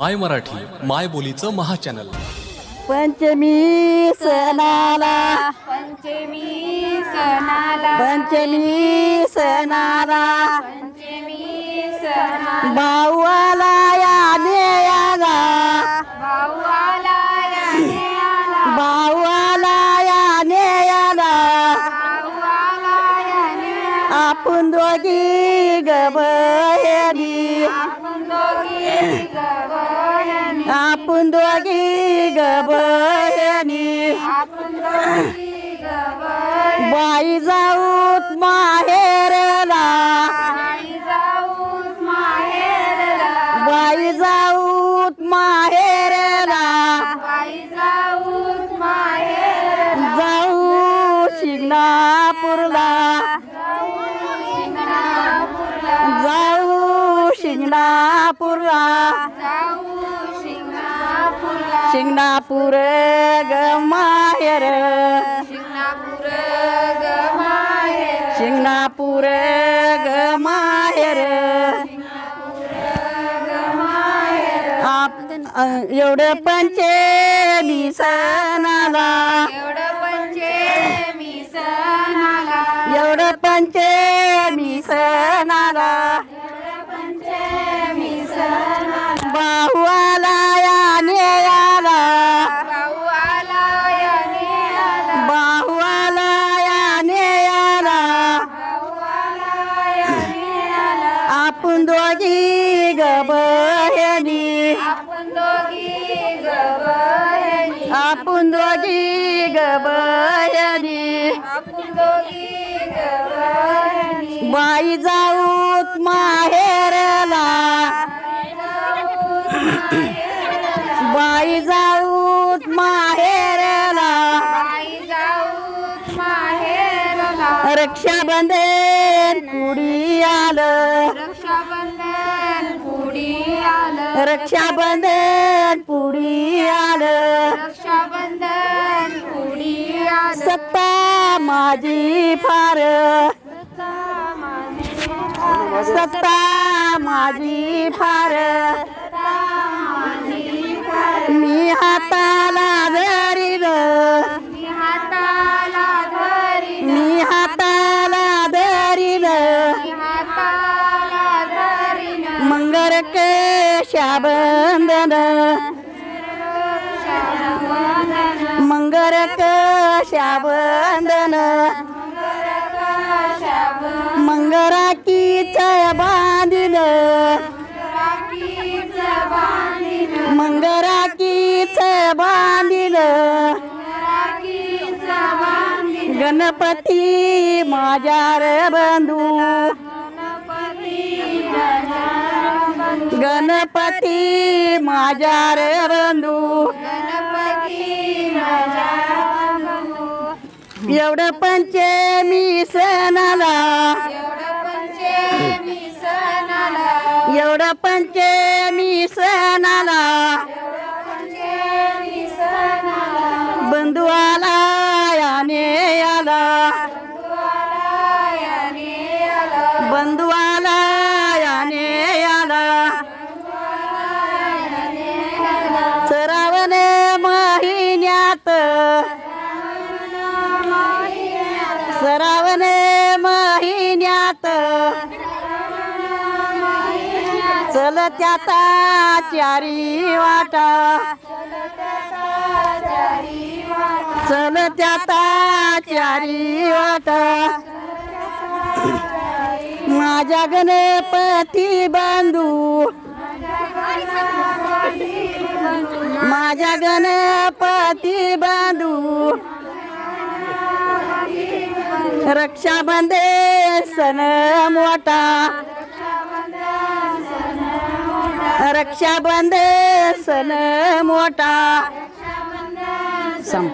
माय मराठी माय बोलीचं महाचॅनल. पंचमी सणाला. पंचमी सणाला. पंचमी सणाला. पंचमी सणाला. भाऊला याने आला. याने आला. भाऊला याने आला. याने आला. आपण दोघी गबयनी. आपण दोघी आपण दोघी गबयनी बाई जाऊत माहेरला. बाई जाऊत माहेरला. जाऊ शिंगणापूरला जाऊ शिंगणापूरला. जाऊ शिंगणापूरला. शिंगणापूर ग माहेर. शिंगणापूर ग माहेर. शिंगणापूर ग अ, एवढं पंचमी गबयनी आपण दोघी गवळणी बाई जाऊत माहेरला. बाई जाऊत माहेरला. आई जाऊत माहेरला. रक्षाबंधन कुडी रक्षाबंधन पुडी आलं. रक्षाबंधन पुढी आलं. सत्ता माझी फार. सत्ता माझी फार. मी हाताला धरील मी हाताला धरी हाताला धरील मी हाताला धरीन मंगर कशाबंधन मंगर कशाबंधन बांधिल बांधिल. गणपती माझ्या रे बंधू. गणपती माझ्या रे बंधू. गणपती एवढं पंचमी सणाला. एवढं पंचमी सणाला. बंधू आला. याने आला. बंधू चलत्या चारी वाटा. चलत्या चारी वाटा. माझ्या गणपती बांधू. माझ्या गणपती बांधू. रक्षाबंधे सण मोठा. रक्षाबंधन सण मोठा. सं